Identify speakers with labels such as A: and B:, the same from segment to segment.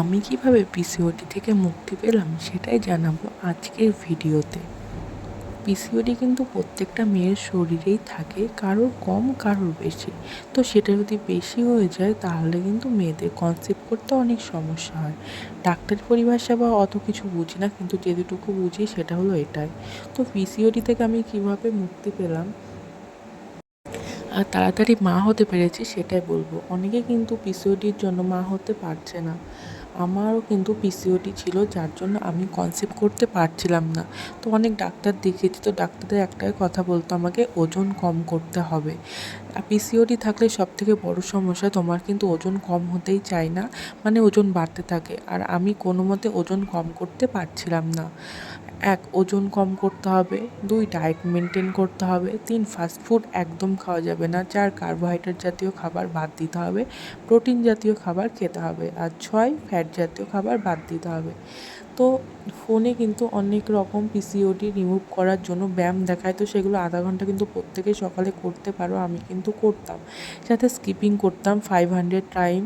A: আমি কীভাবে পিসিওডি থেকে মুক্তি পেলাম সেটাই জানাব আজকের ভিডিওতে। পিসিওডি কিন্তু প্রত্যেকটা মেয়ের শরীরেই থাকে, কারোর কম, কারোর বেশি। তো সেটা যদি বেশি হয়ে যায়, তাহলে কিন্তু মেয়েদের কনসেপ্ট করতে অনেক সমস্যা হয়। ডাক্তার পরিভাষা বা অত কিছু বুঝি না, কিন্তু যেটুকু বুঝি সেটা হলো এটাই। তো পিসিওডি থেকে আমি কীভাবে মুক্তি পেলাম? আর তাড়াতাড়ি মা হতে পেরেছি সেটাই বলব। অনেকে কিন্তু পিসিওডির জন্য মা হতে পারছে না। আমারও কিন্তু পিসিওডি ছিল, যার জন্য আমি কনসেপ্ট করতে পারছিলাম না। তো অনেক ডাক্তার দেখেছি তো ডাক্তারদের একটাই কথা বলতো আমাকে, ওজন কম করতে হবে। পিসিওডি থাকলে সব থেকে বড়ো সমস্যা, তোমার কিন্তু ওজন কম হতেই চায় না মানে ওজন বাড়তে থাকে। আর আমি কোনো মতে ওজন কম করতে পারছিলাম না। এক ওজন কম করতে হবে, দুই ডায়েট মেনটেন করতে হবে, তিন ফাস্টফুড একদম খাওয়া যাবে না, চার কার্বোহাইড্রেট জাতীয় খাবার বাদ দিতে হবে প্রোটিন জাতীয় খাবার খেতে হবে, আর ছয় ফ্যাট জাতীয় খাবার বাদ দিতে হবে। তো ফোনে কিন্তু অনেক রকম পিসিওডি রিমুভ করার জন্য ব্যায়াম দেখায়, তো সেগুলো আধা ঘণ্টা কিন্তু প্রত্যেকেই সকালে করতে পারো, আমি কিন্তু করতাম। সাথে স্কিপিং করতাম ফাইভ হান্ড্রেড টাইম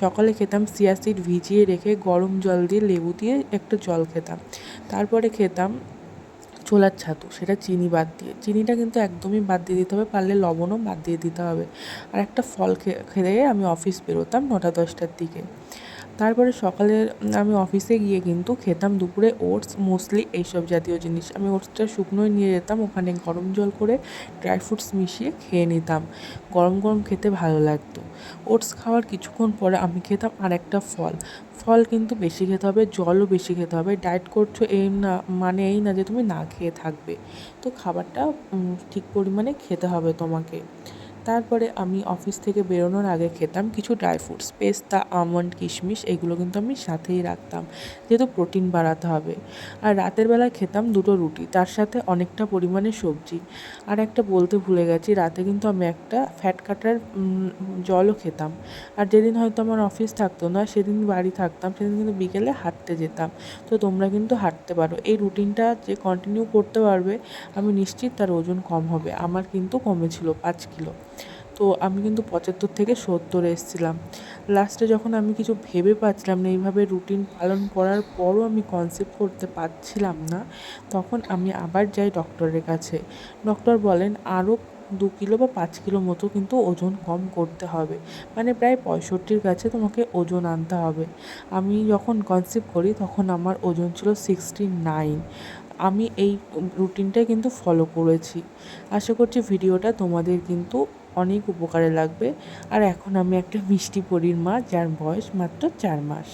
A: সকালে খেতাম সিয়া সিড ভিজিয়ে রেখে গরম জল দিয়ে লেবু দিয়ে একটা জল খেতাম। তারপরে খেতাম ছোলার ছাতু, সেটা চিনি বাদ দিয়ে। চিনিটা কিন্তু একদমই বাদ দিয়ে দিতে হবে, পারলে লবণও বাদ দিয়ে দিতে হবে। আর একটা ফল খেয়ে আমি অফিস বেরোতাম নটা দশটার দিকে। তারপরে সকালে আমি অফিসে গিয়ে কিন্তু খেতাম দুপুরে ওটস, মোস্টলি এইসব জাতীয় জিনিস। আমি ওটসটা শুকনোই নিয়ে যেতাম, ওখানে গরম জল করে ড্রাই ফ্রুটস মিশিয়ে খেয়ে নিতাম। গরম গরম খেতে ভালো লাগতো। ওটস খাওয়ার কিছুক্ষণ পরে আমি খেতাম আর একটা ফল। ফল কিন্তু বেশি খেতে হবে, জলও বেশি খেতে হবে। ডায়েট করছ এই না মানে এই না যে তুমি না খেয়ে থাকবে। তো খাবারটা ঠিক পরিমাণে খেতে হবে তোমাকে। তারপরে আমি অফিস থেকে বেরোনোর আগে খেতাম কিছু ড্রাই ফ্রুটস পেস্তা আমন্ড কিশমিশ, এগুলো কিন্তু আমি সাথেই রাখতাম। যেহেতু প্রোটিন বাড়াতে হবে। আর রাতের বেলায় খেতাম দুটো রুটি, তার সাথে অনেকটা পরিমাণে সবজি। আর একটা বলতে ভুলে গেছি, রাতে কিন্তু আমি একটা ফ্যাট কাটার জলও খেতাম। আর যেদিন হয়তো আমার অফিস থাকতো না, সেদিন বাড়ি থাকতাম, সেদিন কিন্তু বিকেলে হাঁটতে যেতাম। তো তোমরা কিন্তু হাঁটতে পারো। এই রুটিনটা যে কন্টিনিউ করতে পারবে, আমি নিশ্চিত তার ওজন কম হবে। আমার কিন্তু কমেছিল পাঁচ কিলো। তো আমি কিন্তু পঁচাত্তর থেকে সত্তর এসেছিলাম। লাস্টে যখন আমি কিছু ভেবে পাচ্ছিলাম না, এইভাবে রুটিন পালন করার পরও আমি কনসেপ্ট করতে পারছিলাম না, তখন আমি আবার যাই ডক্টরের কাছে। ডক্টর বলেন আরও দু কিলো বা পাঁচ কিলো মতো কিন্তু ওজন কম করতে হবে। মানে প্রায় পঁয়ষট্টির কাছে তোমাকে ওজন আনতে হবে। আমি যখন কনসেপ্ট করি, তখন আমার ওজন ছিল সিক্সটি নাইন আমি এই রুটিনটাই কিন্তু ফলো করেছি। আশা করছি ভিডিওটা তোমাদের কিন্তু অনেক উপকারে লাগবে। আর এখন আমি একটা মিষ্টি পরির মা, যার বয়স মাত্র চার মাস।